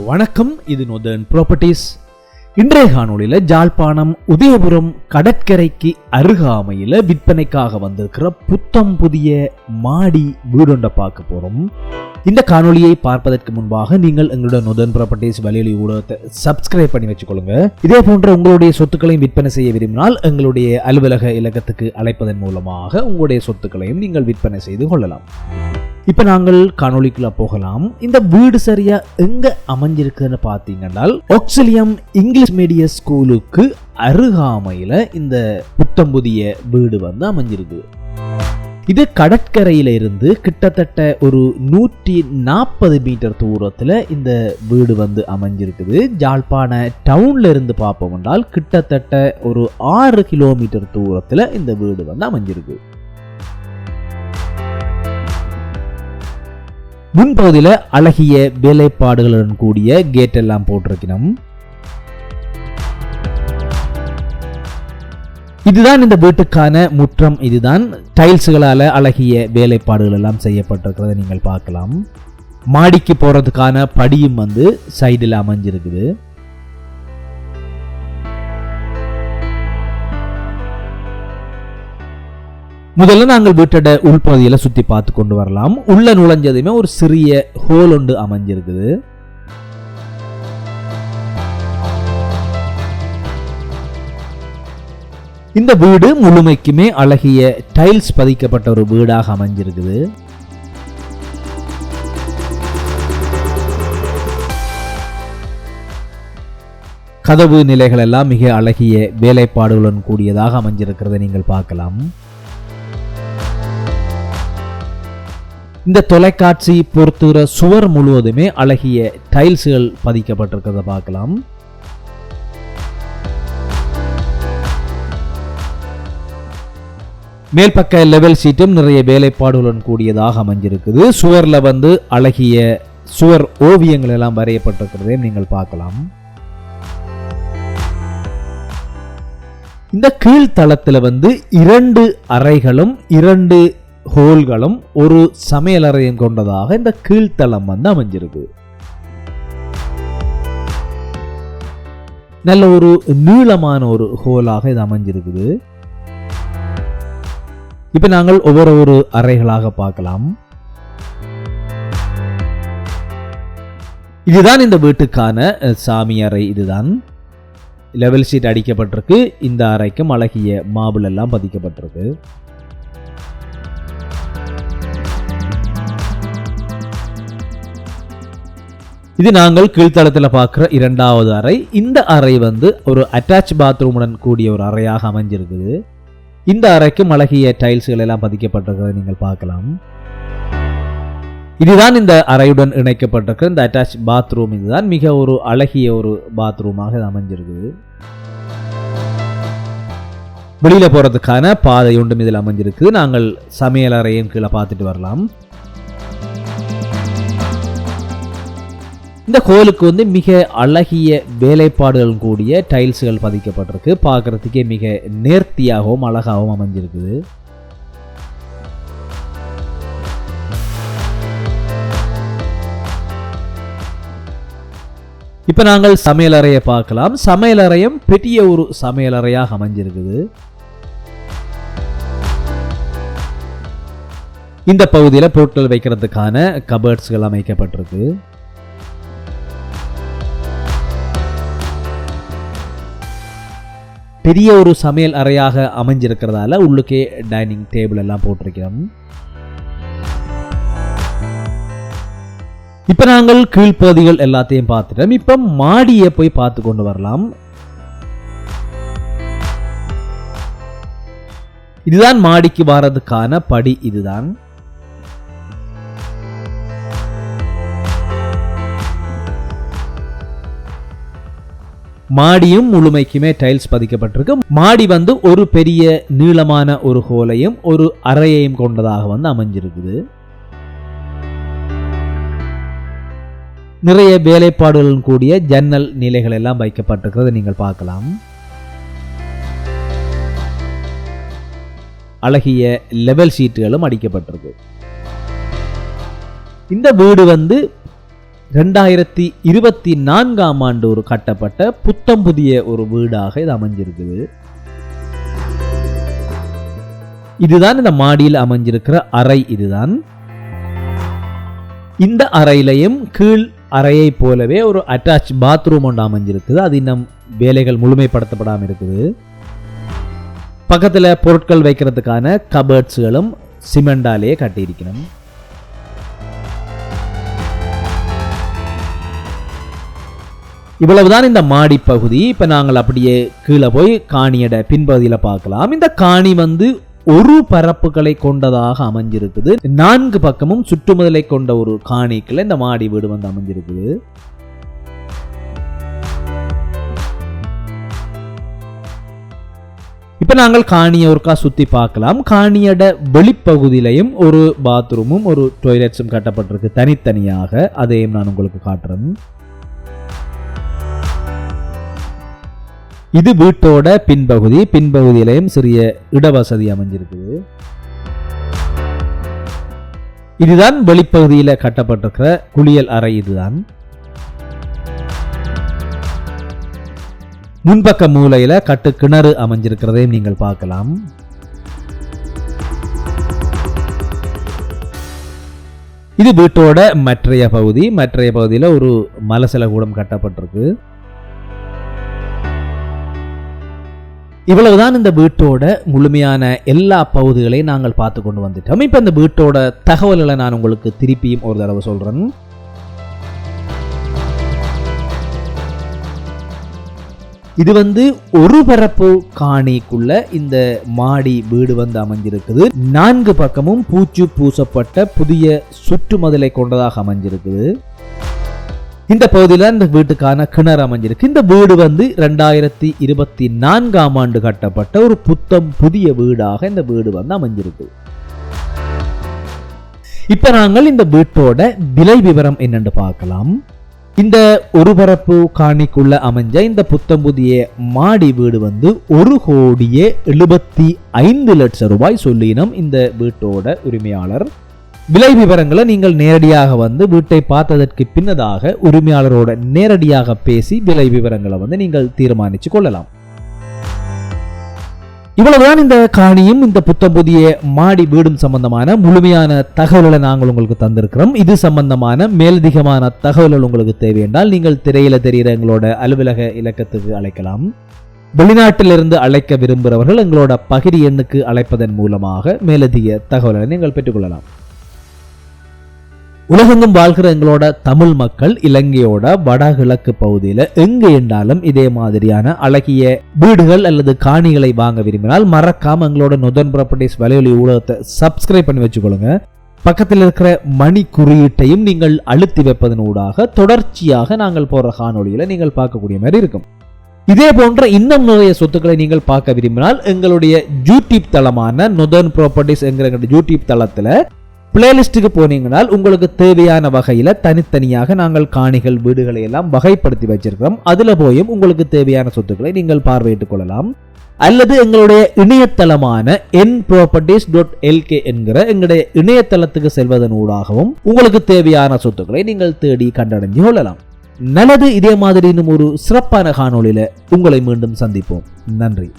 வணக்கம் இது northern properties இன்றைய காணொலியில் ஜாழ்ப்பாணம் உதயபுரம் கடற்கரைக்கு அருகாமையில் விற்பனைக்காக வந்திருக்கிற புத்தம் புதிய மாடி வீடொண்டை பார்க்க போகிறோம் இந்த காணொலியை பார்ப்பதற்கு முன்பாக நீங்கள் எங்களுடைய நொதன் ப்ராப்பர்ட்டிஸ் வலையொலி ஊடகத்தை சப்ஸ்கிரைப் பண்ணி வச்சுக்கொள்ளுங்க. இதே போன்ற உங்களுடைய சொத்துக்களையும் விற்பனை செய்ய விரும்பினால் எங்களுடைய அலுவலக இலக்கத்துக்கு அழைப்பதன் மூலமாக உங்களுடைய சொத்துக்களையும் நீங்கள் விற்பனை செய்து கொள்ளலாம். இப்போ நாங்கள் காணொலிக்குள்ள போகலாம். இந்த வீடு சரியா எங்க அமைஞ்சிருக்குன்னு பார்த்தீங்கன்னா ஆக்சிலியம் இங்கிலீஷ் மீடிய ஸ்கூலுக்கு அருகாமையில் இந்த புத்தம் புதிய வீடு வந்து அமைஞ்சிருக்கு. இது கடற்கரையில இருந்து கிட்டத்தட்ட ஒரு நூற்றி நாற்பது மீட்டர் தூரத்தில் இந்த வீடு வந்து அமைஞ்சிருக்குது. ஜாழ்ப்பாண டவுன்ல இருந்து பார்ப்போம் என்றால் கிட்டத்தட்ட ஒரு ஆறு கிலோமீட்டர் தூரத்தில் இந்த வீடு வந்து அமைஞ்சிருக்கு. முன்பகுதியில் அழகிய வேலைப்பாடுகளுடன் கூடிய கேட் எல்லாம் போட்டிருக்கணும். இதுதான் இந்த வீட்டுக்கான முற்றம் இதுதான் டைல்ஸுகளால் அழகிய வேலைப்பாடுகள் எல்லாம் செய்யப்பட்டிருக்கிறத நீங்கள் பார்க்கலாம். மாடிக்கு போறதுக்கான படியும் வந்து சைடில் அமைஞ்சிருக்குது. முதல்ல நாங்கள் வீட்டோட உள்பகுதியில் சுற்றி பார்த்து கொண்டு வரலாம். உள்ள நுழைஞ்சதுமே ஒரு சிறிய ஹோல் ஒன்று அமைஞ்சிருக்குது. இந்த வீடு முழுமைக்குமே அழகிய டைல்ஸ் பதிக்கப்பட்ட ஒரு வீடாக அமைஞ்சிருக்குது. கதவு நிலைகள் எல்லாம் மிக அழகிய வேலைப்பாடுகளுடன் கூடியதாக அமைஞ்சிருக்கிறதை நீங்கள் பார்க்கலாம். இந்த தொலைக்காட்சி பொறுத்துகிற சுவர் முழுவதுமே அழகிய டைல்ஸுகள் பதிக்கப்பட்டிருக்கிறத பார்க்கலாம். மேல் பக்க லெவல் சீட்டும் நிறைய வேலைப்பாடுகளுடன் கூடியதாக அமைஞ்சிருக்குது. சுவர்ல வந்து அழகிய சுவர் ஓவியங்கள் எல்லாம் வரையப்பட்டிருக்கிறதையும் நீங்கள் பார்க்கலாம். இந்த கீழ்த்தளத்தில் வந்து இரண்டு அறைகளும் இரண்டு ஹோல்களும் ஒரு சமையலறையும் கொண்டதாக இந்த கீழ்த்தளம் வந்து அமைஞ்சிருக்கு. நல்ல ஒரு நீளமான ஒரு ஹோலாக இது அமைஞ்சிருக்குது. இப்ப நாங்கள் ஒவ்வொரு ஒரு அறைகளாக பார்க்கலாம். இதுதான் இந்த வீட்டுக்கான சாமி அறை இதுதான். லெவல் ஷீட் அடிக்கப்பட்டிருக்கு. இந்த அறைக்கும் அழகிய மாபிள் எல்லாம் பதிக்கப்பட்டிருக்கு. இது நாங்கள் கீழ்த்தளத்தில் பார்க்குற இரண்டாவது அறை. இந்த அறை வந்து ஒரு அட்டாச் பாத்ரூமுடன் கூடிய ஒரு அறையாக அமைஞ்சிருக்குது. இந்த அறைக்கும் அழகிய டைல்ஸ்கள் எல்லாம் பதிக்கப்பட்டிருக்கிறத நீங்கள் பார்க்கலாம். இதுதான் இந்த அறையுடன் இணைக்கப்பட்டிருக்கிற இந்த அட்டாச் பாத்ரூம் இதுதான் மிக ஒரு அழகிய ஒரு பாத்ரூமாக இது அமைஞ்சிருக்குது. வெளியில் போகிறதுக்கான பாதை ஒன்றும் இதில் அமைஞ்சிருக்கு நாங்கள் சமையல் அறையும் கீழே பார்த்துட்டு வரலாம். இந்த கோயிலுக்கு வந்து மிக அழகிய வேலைப்பாடுகள் கூடிய டைல்ஸ்கள் பதிக்கப்பட்டிருக்கு. பார்க்குறதுக்கே மிக நேர்த்தியாகவும் அழகாகவும் அமைஞ்சிருக்குது. இப்போ நாங்கள் சமையலறையை பார்க்கலாம். சமையலறையும் பெரிய ஒரு சமையலறையாக அமைஞ்சிருக்குது. இந்த பகுதியில் பொருட்கள் வைக்கிறதுக்கான கபர்ட்ஸ்கள் அமைக்கப்பட்டிருக்கு. பெரிய ஒரு சமையல் அறையாக அமைஞ்சிருக்கிறதால உள்ளுக்கே டைனிங் டேபிள் எல்லாம் போட்டிருக்கிறோம். இப்ப நாங்கள் கீழ்ப்பகுதிகள் எல்லாத்தையும் பார்த்துட்டோம். இப்ப மாடியை போய் பார்த்து கொண்டு வரலாம். இதுதான் மாடிக்கு வர்றதுக்கான படி இதுதான். மாடியும் முழுமைக்குமே டைல்ஸ் பதிக்கப்பட்டிருக்கு. மாடி வந்து ஒரு பெரிய நீளமான ஒரு ஹோலையும் ஒரு அறையையும் கொண்டதாக வந்து அமைஞ்சிருக்குது. நிறைய வேலைப்பாடுகளுடன் கூடிய ஜன்னல் நிலைகள் எல்லாம் வைக்கப்பட்டிருக்கிறத. நீங்கள் பார்க்கலாம். அழகிய லெவல் சீட்டுகளும் அடிக்கப்பட்டிருக்கு. இந்த வீடு வந்து ரெண்டாயிரத்தி இருபத்தி நான்காம் ஆண்டு ஒரு கட்டப்பட்ட புத்தம் புதிய ஒரு வீடாக இது அமைஞ்சிருக்குது. இதுதான் இந்த மாடியில் அமைஞ்சிருக்கிற அறை இதுதான். இந்த அறையிலையும் கீழ் அறையை போலவே ஒரு அட்டாச் பாத்ரூம் ஒன்று அமைஞ்சிருக்குது. அது இன்னும் வேலைகள் முழுமைப்படுத்தப்படாமல் இருக்குது. பக்கத்தில் பொருட்கள் வைக்கிறதுக்கான கபர்ட்ஸுகளும் சிமெண்டாலேயே கட்டியிருக்கணும். இவ்வளவுதான் இந்த மாடி பகுதி. இப்போ நாங்கள் அப்படியே கீழே போய் காணியட பின்பகுதியில பார்க்கலாம். இந்த காணி வந்து ஒரு பரப்புகளை கொண்டதாக அமைஞ்சிருக்குது. நான்கு பக்கமும் சுற்றுமுதலை கொண்ட ஒரு காணிக்குள்ள இந்த மாடி வீடு வந்து அமைஞ்சிருக்குது. இப்போ நாங்கள் காணியை ஒருக்கா சுத்தி பார்க்கலாம். காணியட வெளிப்பகுதியிலையும் ஒரு பாத்ரூமும் ஒரு டொய்லெட்ஸும் கட்டப்பட்டிருக்கு தனித்தனியாக. அதையும் நான் உங்களுக்கு காட்டுறேன். இது வீட்டோட பின்பகுதி பின்பகுதியிலையும் சிறிய இடவசதி அமைஞ்சிருக்குது. இதுதான் வெளிப்பகுதியில் கட்டப்பட்டிருக்கிற குளியல் அறை இதுதான். முன்பக்க மூலையில் கட்டு கிணறு அமைஞ்சிருக்கிறதையும் நீங்கள் பார்க்கலாம். இது வீட்டோட மற்றைய பகுதி. மற்றைய பகுதியில் ஒரு மலசில கூடம் கட்டப்பட்டிருக்கு. இவ்வளவுதான் இந்த வீட்டோட முழுமையான எல்லா பகுதிகளையும் நாங்கள் பார்த்து கொண்டு வந்துட்டோம். இப்போ இந்த வீட்டோட தகவல்களை நான் உங்களுக்கு திருப்பியும் ஒரு தடவை சொல்கிறேன் இது வந்து ஒரு பரப்பு காணிக்குள்ள இந்த மாடி வீடு வந்து அமைஞ்சிருக்குது. நான்கு பக்கமும் பூச்சு பூசப்பட்ட புதிய சுற்றுமதிலை கொண்டதாக அமைஞ்சிருக்குது. இந்த பகுதியில் இந்த வீட்டுக்கான கிணறு அமைஞ்சிருக்கு. இந்த வீடு வந்து ரெண்டாயிரத்தி இருபத்தி நான்காம் ஆண்டு கட்டப்பட்ட ஒரு புத்தம் புதிய வீடாக இந்த வீடு வந்து அமைஞ்சிருக்கு. இப்ப நாங்கள் இந்த வீட்டோட விலை விவரம் என்னன்னு பார்க்கலாம். இந்த ஒரு பரப்பு காணிக்குள்ள அமைஞ்ச இந்த புத்தம் புதிய மாடி வீடு வந்து ஒரு கோடியே எழுபத்தி ஐந்து லட்சம் ரூபாய் சொல்லினும் இந்த வீட்டோட உரிமையாளர் விலை விவரங்களை நீங்கள் நேரடியாக வந்து வீட்டை பார்த்ததற்கு பின்னதாக உரிமையாளரோட நேரடியாக பேசி விலை விவரங்களை வந்து நீங்கள் தீர்மானிச்சு கொள்ளலாம். இவ்வளவுதான் இந்த காணியும் இந்த புத்தம் புதிய மாடி வீடும் சம்பந்தமான முழுமையான தகவல்களை நாங்கள் உங்களுக்கு தந்திருக்கிறோம். இது சம்பந்தமான மேலதிகமான தகவல்கள் உங்களுக்கு தேவையென்றால் நீங்கள் திரையில தெரிகிற எங்களோட அலுவலக இலக்கத்துக்கு அழைக்கலாம். வெளிநாட்டிலிருந்து அழைக்க விரும்புகிறவர்கள் எங்களோட பகிரி எண்ணுக்கு அழைப்பதன் மூலமாக மேலதிக தகவல்களை நீங்கள் பெற்றுக்கொள்ளலாம் உலகெங்கும் வாழ்கிற எங்களோட தமிழ் மக்கள் இலங்கையோட வடகிழக்கு பகுதியில் எங்க என்றாலும் இதே மாதிரியான அழகிய வீடுகள் அல்லது காணிகளை வாங்க விரும்பினால் மறக்காம எங்களோட நொதன் ப்ராப்பர்ட்டிஸ் வலையொலி ஊடகத்தை சப்ஸ்கிரைப் பண்ணி வச்சுக்கொள்ளுங்க. பக்கத்தில் இருக்கிற மணி குறியீட்டையும் நீங்கள் அழுத்தி வைப்பதன் ஊடாக தொடர்ச்சியாக நாங்கள் போடுற காணொளிகளை நீங்கள் பார்க்கக்கூடிய மாதிரி இருக்கும். இதே போன்ற இன்னும் நிறைய சொத்துக்களை நீங்கள் பார்க்க விரும்பினால் எங்களுடைய யூடியூப் தளமான நொதர்ன் ப்ராப்பர்ட்டிஸ் என்கிற யூடியூப் தளத்தில் பிளேலிஸ்ட்டுக்கு போனீங்கனால் உங்களுக்கு தேவையான வகையில் தனித்தனியாக நாங்கள் காணிகள் வீடுகளை எல்லாம் வகைப்படுத்தி வச்சிருக்கிறோம். அதில் போயும் உங்களுக்கு தேவையான சொத்துக்களை நீங்கள் பார்வையிட்டுக் கொள்ளலாம். அல்லது எங்களுடைய இணையதளமான என் ப்ராப்பர்ட்டிஸ் டாட் எல்கே என்கிற எங்களுடைய இணையதளத்துக்கு செல்வதன் ஊடாகவும் உங்களுக்கு தேவையான சொத்துக்களை நீங்கள் தேடி கண்டடைஞ்சு கொள்ளலாம். நல்லது இதே மாதிரி இன்னும் ஒரு சிறப்பான காணொளியில் உங்களை மீண்டும் சந்திப்போம். நன்றி.